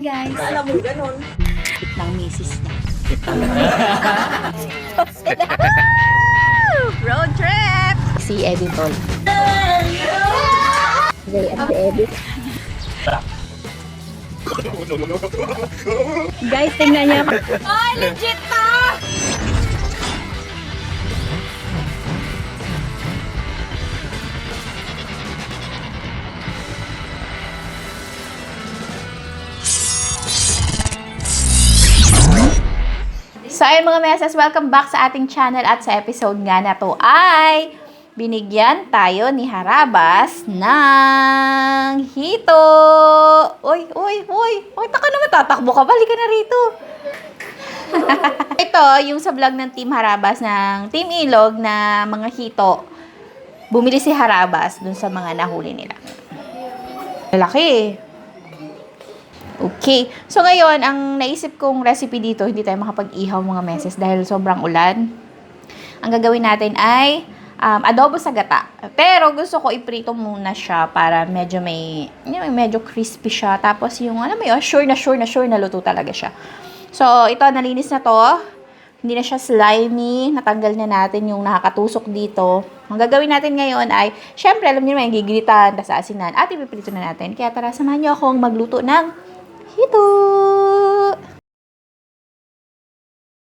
Guys, Alam mo, ganun. ng misis niya. Road trip! Si Eddie Tol. Very at the Eddie. Guys, tingnan niya. Ay, legit na! So ayun mga meses, welcome back sa ating channel at sa episode nga na to ay binigyan tayo ni Harabas ng hito. Uy, uy, uy. Uy, taka naman, tatakbo ka. Balik ka na rito. Ito, yung sa vlog ng Team Harabas ng Team Ilog na mga hito. Bumili si Harabas dun sa mga nahuli nila. Lalaki Okay. So ngayon, ang naisip kong recipe dito, hindi tayo makapag-ihaw mga meses dahil sobrang ulan. Ang gagawin natin ay um, adobo sa gata. Pero gusto ko iprito muna siya para medyo may, you know, medyo crispy siya. Tapos yung, alam mo yun, sure na sure na sure na luto talaga siya. So, ito, nalinis na to. Hindi na siya slimy. Natanggal na natin yung nakakatusok dito. Ang gagawin natin ngayon ay, syempre, alam niyo naman, gigilitan, tas at ipiprito na natin. Kaya tara, samahan niyo akong magluto ng hito!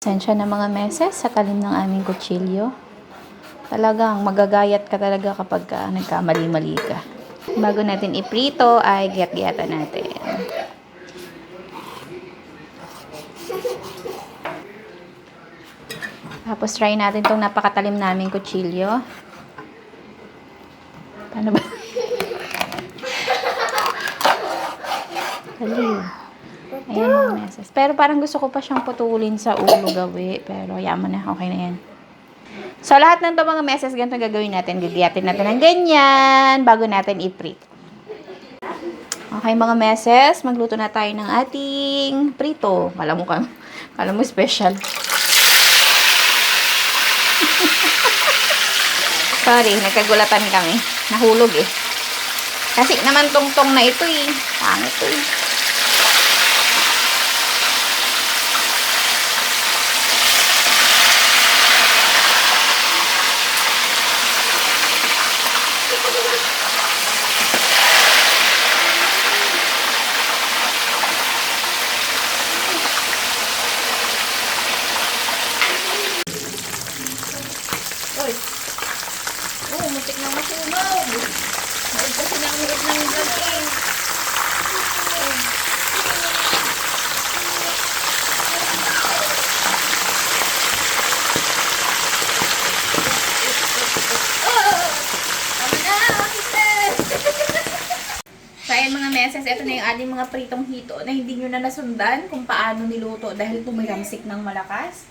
Sensya na mga meses sa talim ng aming kutsilyo. Talagang magagayat ka talaga kapag ka nagkamali-mali ka. Bago natin iprito ay giyat-giyatan natin. Tapos try natin tong napakatalim naming kutsilyo. Paano ba? Talim. Ayan mga meses. Pero parang gusto ko pa siyang putulin sa ulo gawi. Pero yaman na. Okay na yan. So, lahat ng to mga meses, ganito gagawin natin. Gigiyatin natin ng ganyan bago natin i-prito. Okay mga meses, magluto na tayo ng ating prito. Kala mo, ka, kala mo special. Sorry, nagkagulatan kami. Nahulog eh. Kasi naman tong-tong na ito eh. Pangit eh. Uy. Oh, muntik na masunog. Dahil kasi nangirit ng vlog So, ayan mga meses, ito na yung ating mga pritong hito na hindi nyo na nasundan kung paano niluto dahil tumiramsik ng malakas.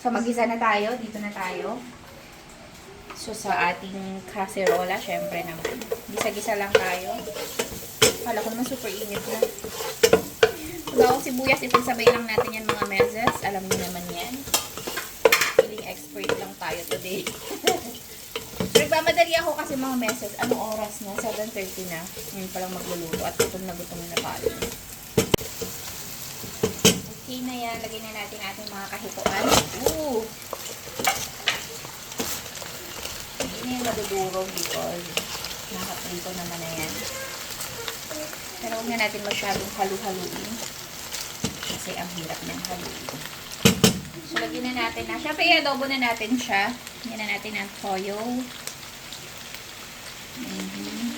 So, mag-isa na tayo. Dito na tayo. So, sa ating kaserola, syempre naman. Gisa-gisa lang tayo. Kala ko naman super init na. Bago sibuyas, ipagsabay lang natin yan mga meses. Alam niyo naman yan. Feeling expert lang tayo today. Nagmamadali ako kasi mga meses. Anong oras na? 7.30 na. Ngayon palang magluluto at gutom na gutom na tayo. Okay na yan. Lagyan na natin ating mga kahituan. Ooh! Hindi na yung madudurog because nakaprito naman na yan. Pero huwag na natin masyadong halu-haluin. Kasi ang hirap niyang haluin. Lagyan na natin na. Siyempre, i-adobo na natin siya. Lagyan na natin ng toyo. Mhm.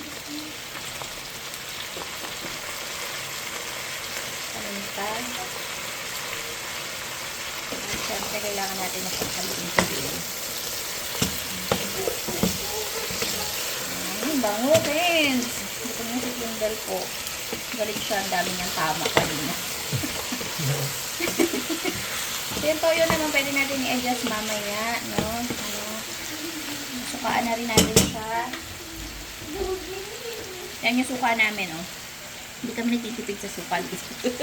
Paminta. At syempre, kailangan natin na siyang haluin din. Ay, bango, friends. Dito na si Kindle po. Galit siya. Ang dami niyang tama kanina. So, yung toyo naman pwede natin i-adjust mamaya, no? Ano? Sukaan na rin natin siya. Yan yung suka namin, oh. Hindi kami nagtitipid sa suka.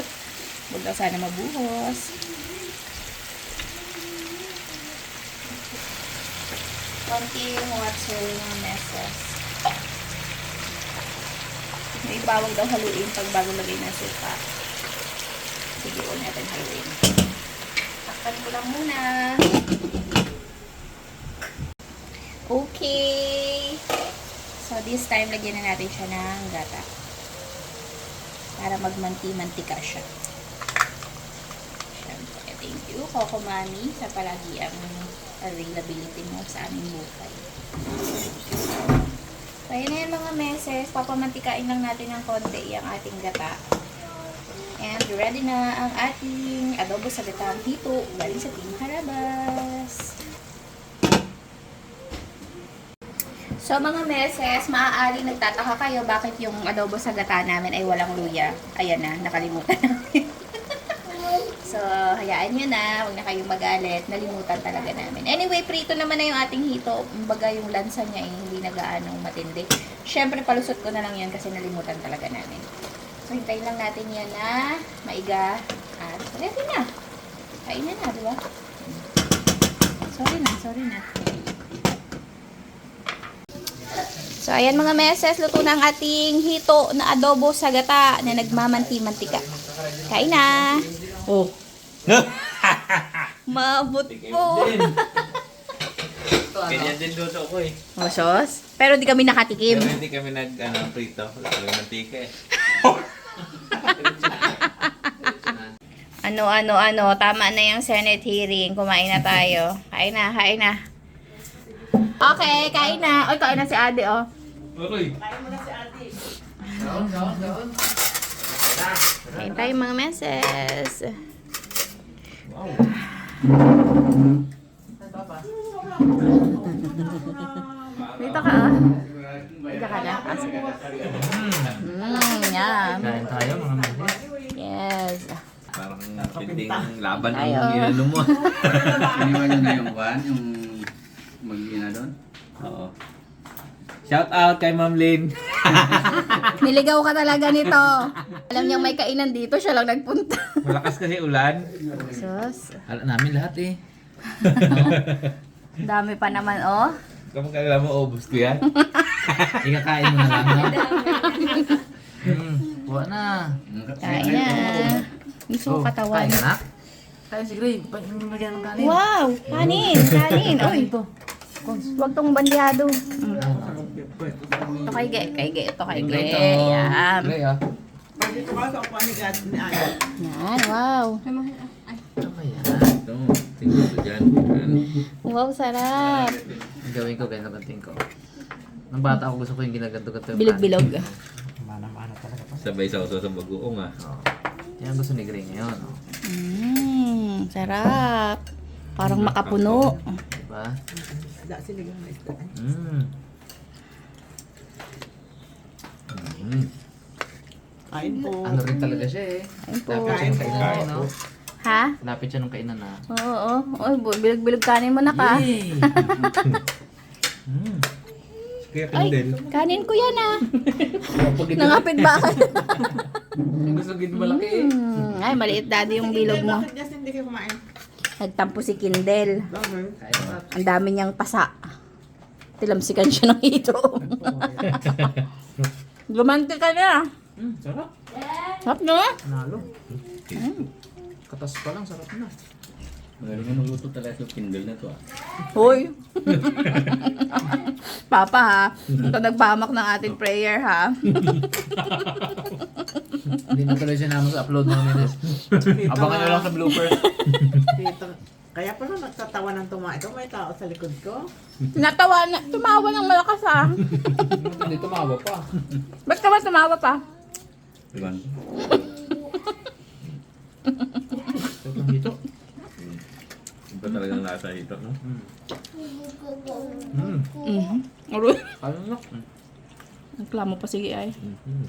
Huwag daw sana mabuhos. Konting water mga meses. May bawang daw haluin pag bago lagay ng suka. Sige, huwag natin haluin. Takpan ko lang muna. Okay. So, this time, lagyan na natin siya ng gata. Para magmanti-mantika siya. Siyempre, thank you, Coco Mami, sa palagi ang availability mo sa aming buhay. So, ayan na yan mga meses. Papamantikain lang natin ng konti ang ating gata. Ready na ang ating adobo sa gatang hito galing sa Team Harabas. So mga meses, maaari nagtataka kayo bakit yung adobo sa gata namin ay walang luya. Ayan na, nakalimutan namin. so, hayaan nyo na, huwag na kayong magalit, nalimutan talaga namin. Anyway, prito naman na yung ating hito. Kumbaga yung lansa niya ay hindi na gaano matindi. Siyempre, palusot ko na lang yan kasi nalimutan talaga namin. So, hintayin lang natin yan na maiga. At, ready na. Kain na na, di ba? Sorry na, sorry na. So, ayan mga meses, luto na ang ating hito na adobo sa gata na nagmamanti-mantika. Kain na! Oh. Mabot po! Ganyan din luto ko eh. Masos? Pero di kami nakatikim. Pero hindi kami nag, ano, prito. Wala kami mantika eh. Ano, ano, ano. Tama na yung Senate hearing. Kumain na tayo. Kain na, kain na. Okay, kain na. Oy, kain na si Ade, oh. Uy. Kain tayo mga meses. Wow. Dito ka, oh. Dito ka na. Ah, sige. Mmm, yum. Kain tayo mga meses. Yes. Parang pinding laban ang Tayo. inano mo. Iniwan nyo na yung kwan, yung mag-ina doon? Oo. Shout out kay Ma'am Lynn. Niligaw ka talaga nito. Alam niyang may kainan dito, siya lang nagpunta. Malakas kasi ulan. Sus. Alam namin lahat eh. Dami pa naman, oh. Kapag kailan mo, ubus ko yan. Ikakain mo na lang, no? Hmm, buwa na. Kain na. Gusto ko katawan. Kain ka na? Kain si Gray. Pagmimigyan ng kanin. Wow! Kanin! Kanin! Oy! Huwag tong bandyado. Mm. Ito kay Ge. Kay Ge. Ito kay. Gray. Yan. Gray ah. Yan. Wow. Kaya? Ito, tingnan ko dyan. Wow, sarap. Ang gawin ko, ganito ganting ko. Nung bata ako gusto ko yung ginaganto-ganto. yung Bilog-bilog. Mana-mana talaga. Sabay sa uso sa bagoong ah. Oo. Yan ang gusto ni Gray ngayon. Oh. Mmm. Sarap. Parang makapuno. Diba? Mm. Mm. Kain po. Ano rin talaga siya eh. Ayun po. Lapit siya nung kainan no? Ha? Lapit siya nung kainan na. Oo, oo. Oy, bu- bilog-bilog kanin mo na ka. Yay! mm. Kaya Ay, kanin ko yan ah. Nangapit ba? Yung gusto gito malaki eh. Hmm. Ay, maliit daddy yung bilog mo. Bakit kasi hindi kayo kumain? Nagtampo si Kindel. Bakit? Ang dami niyang pasa. Tilamsikan siya ng hito. Gumanti ka na. Mm, sarap. Sarap no? Nalo. Katas pa lang, sarap na. Magaling na magluto talaga sa Kindle na to ah. Hoy. Papa ha. Ito nagpamak ng ating prayer ha. Hindi na tuloy sinama sa upload ng minutes. Abangan na lang sa blooper. Dito. Kaya pala nagtatawa ng tuma. Ito may tao sa likod ko. Natawa na. Tumawa ng malakas ha. Hindi tumawa pa. Ba't ka ba tumawa pa? Diba? Dito. Iba talagang lasa ito, no? Mm. Mhm. Aroy. Ano na? Nagklamo pa sige ay. Mhm.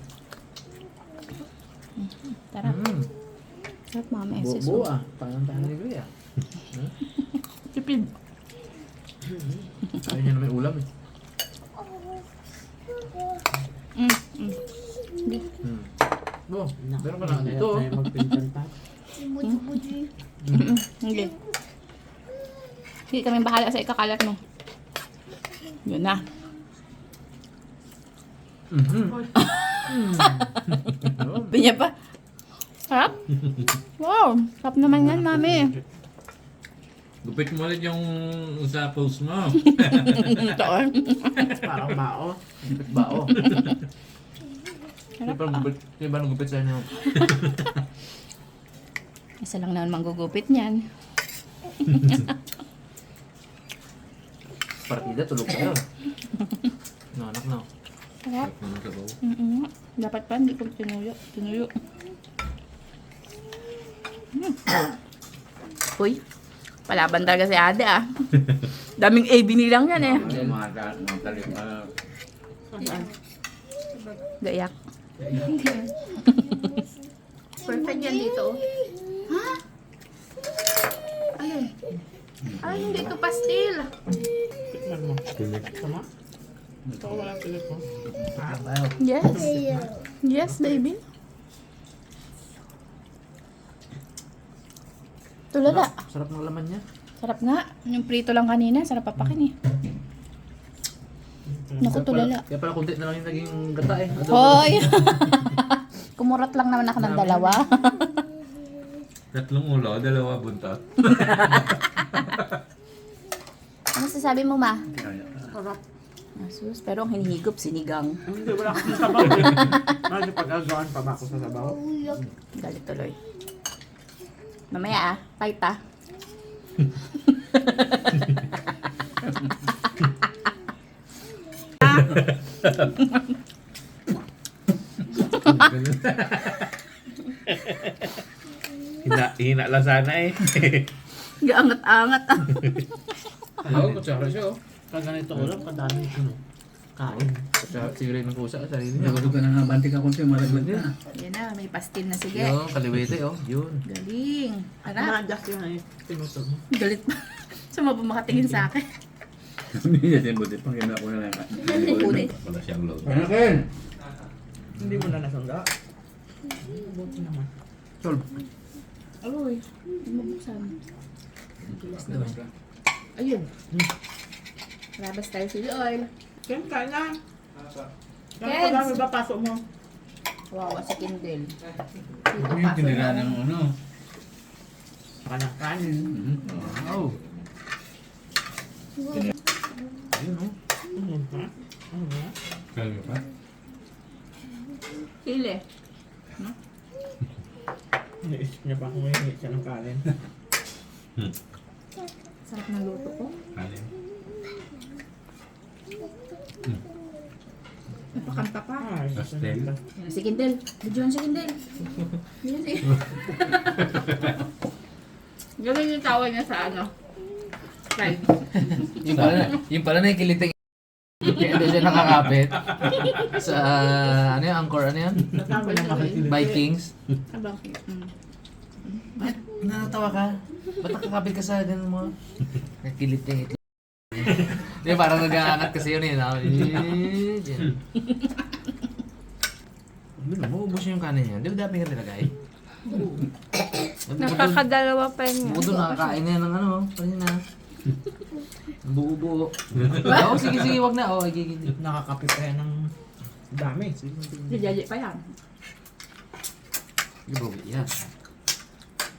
Tara. Mm. Sarap mga meses. Buo ah. Parang tayo ni Gray ah. Tipid. Ayaw niya na may ulam eh. Mm. Mm. Hindi. Hmm. Bo, meron ka na dito. oh. Tayo magpinsan pa. Mm-mm. Hindi. Hindi kami bahala sa ikakalat mo. Yun na. Mhm. Pinya pa. Sarap? Wow, sarap naman yan, mami. Gupit mo ulit yung sa post mo. Ito. Parang bao. Gupit ba o? Di ba gupit? Di ba gupit sa inyo? Isa lang naman manggugupit niyan. Partida, tulog ka yun. No, anak no. Sarap. Mm-mm. Dapat pa, hindi ko tinuyo. Tinuyo. Mm. Uy, palaban talaga si Ade ah. Daming A binilang yan eh. Talim. ah? Gayak. Perfect yan dito. Ha? Ayun. Ay, hindi ito pastil. Tikman mo. Sama? Ito ko walang mo. Yes. Yes, baby. Tulala. Sarap ng laman niya. Sarap nga. Yung prito lang kanina, sarap papakin eh. Naku, tulala. Kaya pala kunti na lang yung naging gata eh. Adobo. Hoy! Kumurat lang naman ako ng dalawa. Tatlong ulo, dalawa buntot. ano sasabi mo, ma? Sarap. Asus, pero ang hinihigop, sinigang. Hindi, wala akong sabaw. Medyo pag-agawan pa ba ako sa sabaw? Galit tuloy. Mamaya ah, fight ah. hina, hina lang sana eh. Gaangat-angat ah. Oo, kutsara siya oh. Pag ganito ulam, kadami ano, kain. Kutsara, siguro yung kusa sa sarili niya. Nagulog ka na nga, banti ka kunti, malaglag na. Yan na, may pastil na sige. Yung kaliwete oh, yun. Galing. Harap. Na-adjust yun ay pinuto mo. Galit pa. Sumabo makatingin sa akin. Hindi niya sinubuti pang ginawa ko na lang. Ulit. Wala siyang load. Ano kin? Hindi mo na nasunda. Buti naman. Solve. Aroy, mabuksan. Ayun. Rabas tayo sili oil. Ken, kain na. Kens. kadami ba pasok mo? Wawa sa kindle. Ano yung tinira ng ano? Saka ng kanin. Wow. Ayun oh. Ano ba? Ano ba? Kaya pa? Sili. Iniisip niya pa kung may siya ng kanin. Sarap ng luto ko. Kanin. Napakanta pa. Pastel. Yan, si Kindle. Videoan si Kindle. Yan si... Galing yung tawa niya sa ano. Live. Yung pala, yung pala na yung kiliting hindi siya nakakapit sa ano yung anchor ano yan? Makikilig. Vikings. Abang. Ba't natatawa ka? Ba't nakakapit ka sa ganun mo? Nakiliting ito. Di parang nag-aangat kasi yun eh. no? Eh, yan. Hindi na, maubos niya yung kanin niya. Di ba dapat nga nilagay? Nakakadalawa pa niya. Buo doon nakakain na yan ng ano. Kanina. Buo-buo. Oo, sige, sige, wag na. Oo, oh, gigil. Nakakapit kaya ng dami. Si Jaji pa yan. Gabawi yan.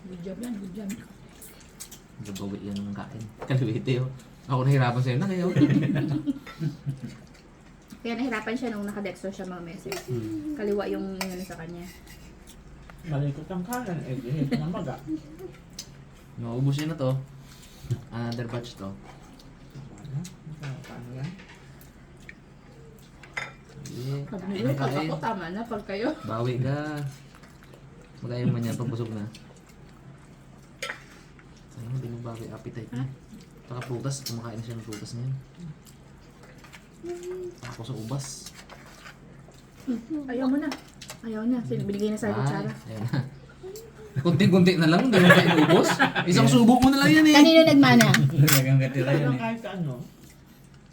Good job yan, good job. Gabawi yan ng kain. Kaliwite oh. Ako nahirapan sa'yo na kayo. Kaya nahirapan siya nung nakadexo siya mga message. Kaliwa yung ano sa kanya. Malikot ang kanin. Eh, di na maga. Naubos yun na to. Another batch to. Ano? Paano yan? Niya, pag kain. ako tama na, pag kayo. Bawi ka. Magayon man yan pag busog na. Sayang hindi mo bawi appetite niya. Saka prutas, kumakain na siya ng prutas niya. Ako sa ubas. Ayaw mo na. Ayaw na. Sin- Binigay na sa kutsara. Ay, ayan na. Kunti-kunti na lang, hindi mo kain ubos. Isang subok mo na lang yan eh. Kanino nagmana? Talagang katira yun eh. kahit ano,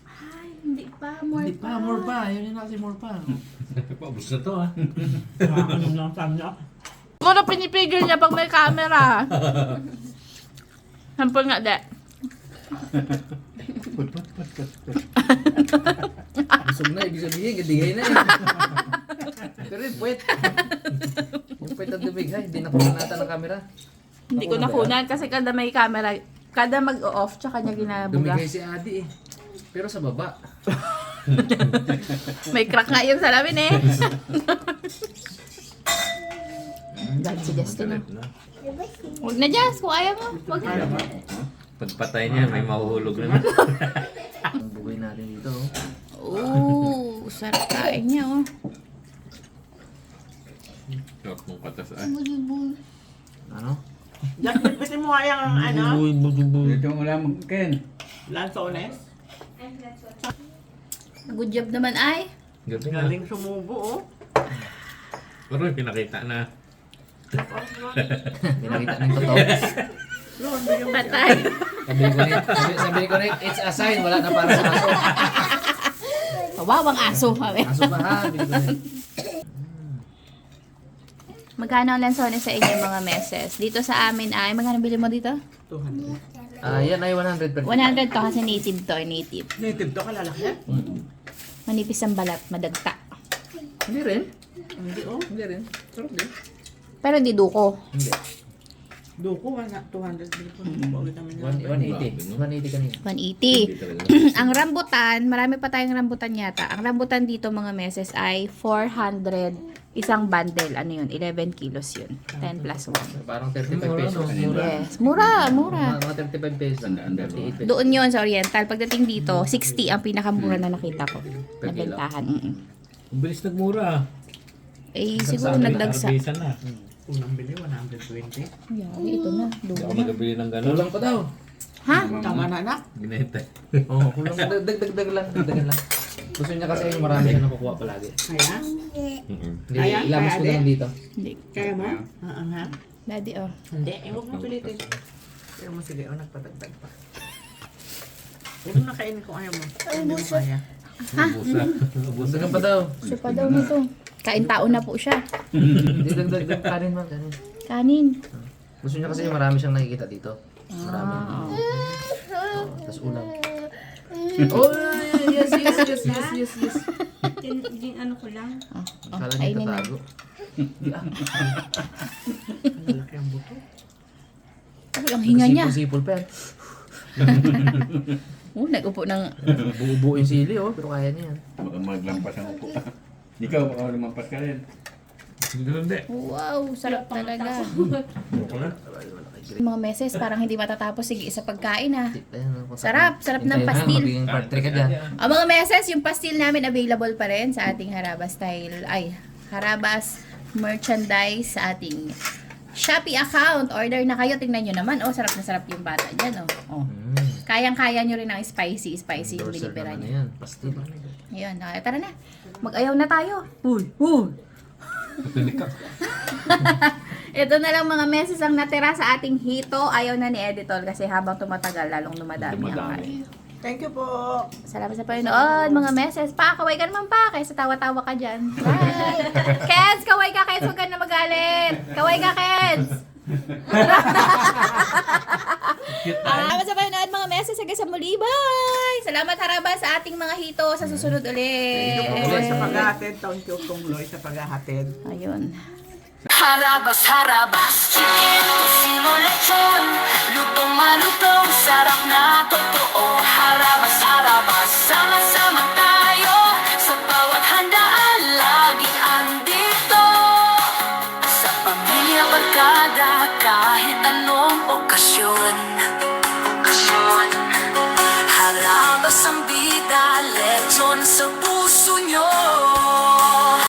Ay, hindi pa. More Hindi pa, more pa. Yun yun na kasi more pa. Paubos na to ah. ano lang sabi niya. Muna pinipigil niya pag may camera. Sampol nga, de. Put, put, put, put, put. Busog na, ibig sabihin, gadigay na eh. Pero yung puwet. Yung puwet at dubig. Ay, hindi nakuha natin ng camera. Hindi ko nakunan kasi kada may camera, kada mag-off, tsaka niya ginabuga. Dumigay si Adi eh. Pero sa baba. May crack nga yung salamin eh. Dahil si Justin. Oh. na. Huwag na Jess, kung ayaw mo. Huwag na. Pagpatay niya, may mahuhulog na. Ang bugay natin dito. oh. Ooh, sarap kain niya oh. Sarap mong katas ay. Ano? Jack, bitbitin mo nga yung ano, Ito ang ulam, Ken. lansones. Good job naman ay. Na. Galing sumubo, oh. Pero pinakita na. Pinakita ng totoo. Patay. Sabi ko rin, sabi, sabi ko rin, it's a sign, wala na para sa aso. Kawawang aso. Aso ba ha? Sabi ko rin. Magkano ang lansones sa inyo mga meses? Dito sa amin ay, magkano bili mo dito? 200. Ah, yan ay 100 per 100 to kasi native to, native. Native to, kalalaki. Manipis ang balat, madagta. Hindi rin. Hindi, oh. Hindi rin. Sarap din. Pero hindi duko. Hindi. Duko, wala, 200 bili ko. Bawin namin One- yan. 180. 180 kanina. 180. ang rambutan, marami pa tayong rambutan yata. Ang rambutan dito mga meses ay 400 isang bundle. Ano yun? 11 kilos yun. 10 plus 1. Parang 35 pesos. Yes. Mura, mura. Mga, mga 35 pesos. Tandaan dalawa. 38 pesos. Doon yun sa Oriental. Pagdating dito, 60 ang pinakamura na nakita ko. Per Na kilo. bentahan. Mm-mm. Ang bilis nagmura. Eh, siguro nagdagsa. nakabisan na. Unang bili, 120. Yan, ito na. Hindi ako Dugo na. magabili ng gano'n. Kulang pa daw. Ha? Tama na, anak. Ginete. Oo, oh, kulang. Dag- Dagdag lang. Dagdagan lang. Gusto niya kasi yung marami siya nakukuha palagi. Kaya? Hindi, Ayan, ilabas kaya ko na din. lang dito. Hindi. Kaya mo? Ah, ang ha? Daddy, oh. Hindi, eh, huwag mo pilitin. Pero mo sige, oh, nagpadagdag pa. Huwag mo nakainin kung ayaw mo. Hindi mo kaya. Ubusa. Ubusa. Dagdagan pa daw. Siya pa daw nito. Kain tao na po siya. Hindi, dagdag dagdag kanin man. Kanin. Kanin. Gusto niya kasi yung marami siyang nakikita dito. Marami. Ah. Oh, Tapos ulam. Oh, yes, yes, yes, yes, yes, yes. Din, din ano ko lang. Oh, Akala niya kainin na. tatago. Ang laki ang buto. Ay, ang hinga niya. Sipol-sipol pa yan. Oh, nag-upo ng... Buo-buo yung sili, oh. Pero kaya niya yan. Baka maglampas ang upo. Ikaw, baka lumampas ka rin. Hindi. Wow, sarap talaga. Mga meses, parang hindi matatapos. Sige, isa pagkain ah. Ayan, oh, Sarap, sarap ng pastil. Magiging part 3 ka dyan. Ang mga meses, yung pastil namin available pa rin sa ating Harabas style. Ay, Harabas merchandise sa ating Shopee account. Order na kayo. Tingnan nyo naman. Oh, sarap na sarap yung bata dyan. Oh. oh. Mm. Kayang-kaya nyo rin ang spicy. Spicy yung binibira nyo. Pastil. Ayun, okay, tara na. Mag-ayaw na tayo. Uy, uy. Ito na lang mga meses ang natira sa ating hito. Ayaw na ni editor kasi habang tumatagal, lalong dumadami, ang Dumadami. kain. Thank you po. Salamat sa panonood, mga meses. Pa, kaway ka naman pa, kaysa tawa-tawa ka dyan. Bye! Kens, kaway ka, Kens. Huwag ka na magalit. Kaway ka, Kens. Salamat sa panonood, mga meses. Hanggang sa muli. Bye! Salamat, Haraba, sa ating mga hito. Sa susunod ulit. Tungloy sa paghahatid. Taon ko tungloy sa paghahatid. Ayun. Harabas, harabas Chicken, tocino, lechon Lutong malutong, sarap na totoo Harabas, harabas Sama-sama tayo Sa bawat handaan Laging andito Sa pamilya, barkada Kahit anong okasyon Be.